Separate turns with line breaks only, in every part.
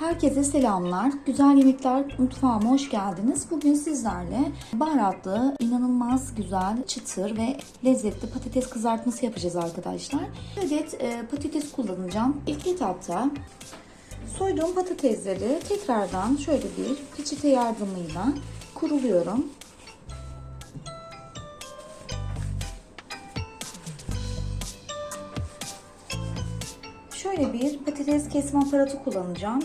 Herkese selamlar. Güzel Yemekler Mutfağıma hoş geldiniz. Bugün sizlerle baharatlı, inanılmaz güzel, çıtır ve lezzetli patates kızartması yapacağız arkadaşlar. Adet e, patates kullanacağım. İlk etapta soyduğum patatesleri tekrardan şöyle bir peçete yardımıyla kuruluyorum. Şöyle bir patates kesme aparatı kullanacağım.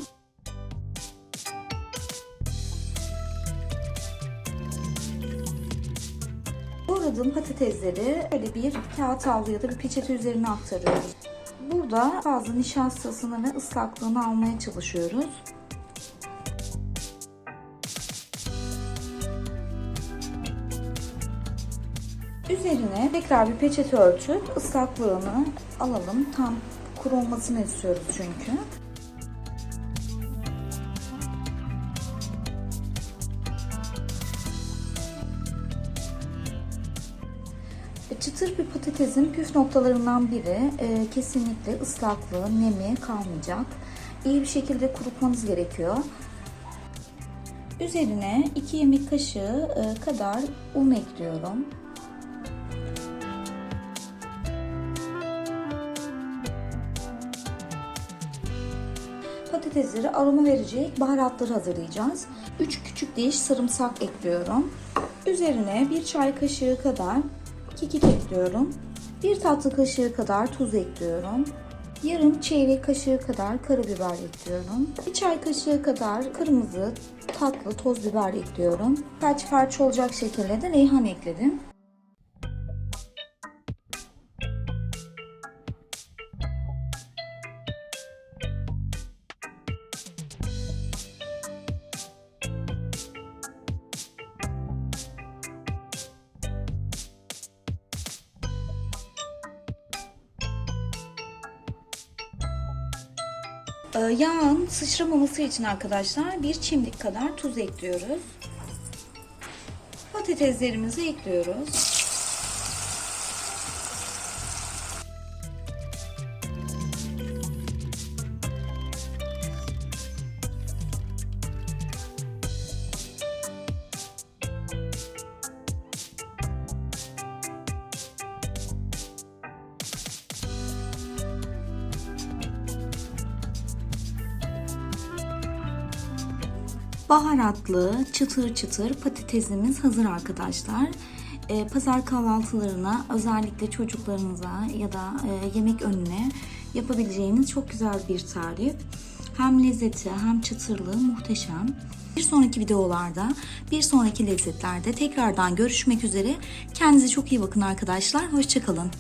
Doğradığım patatesleri böyle bir kağıt havlu ya da bir peçete üzerine aktarıyoruz. Burada fazla nişastasını ve ıslaklığını almaya çalışıyoruz. Üzerine tekrar bir peçete örtüp ıslaklığını alalım. Tam kuru olmasını istiyoruz çünkü. Çıtır bir patatesin püf noktalarından biri e, kesinlikle ıslaklığı, nemi kalmayacak. İyi bir şekilde kurutmanız gerekiyor. Üzerine 2 yemek kaşığı e, kadar un ekliyorum. Patatesleri aroma verecek baharatları hazırlayacağız. 3 küçük diş sarımsak ekliyorum. Üzerine 1 çay kaşığı kadar kekik ekliyorum. 1 tatlı kaşığı kadar tuz ekliyorum. Yarım çeyrek kaşığı kadar karabiber ekliyorum. 1 çay kaşığı kadar kırmızı tatlı toz biber ekliyorum. Kaç parça olacak şekilde de reyhan ekledim. Yağın sıçramaması için arkadaşlar bir çimdik kadar tuz ekliyoruz. Patateslerimizi ekliyoruz. Baharatlı, çıtır çıtır patatesimiz hazır arkadaşlar. Ee, pazar kahvaltılarına özellikle çocuklarınıza ya da e, yemek önüne yapabileceğiniz çok güzel bir tarif. Hem lezzeti hem çıtırlığı muhteşem. Bir sonraki videolarda, bir sonraki lezzetlerde tekrardan görüşmek üzere. Kendinize çok iyi bakın arkadaşlar. Hoşçakalın.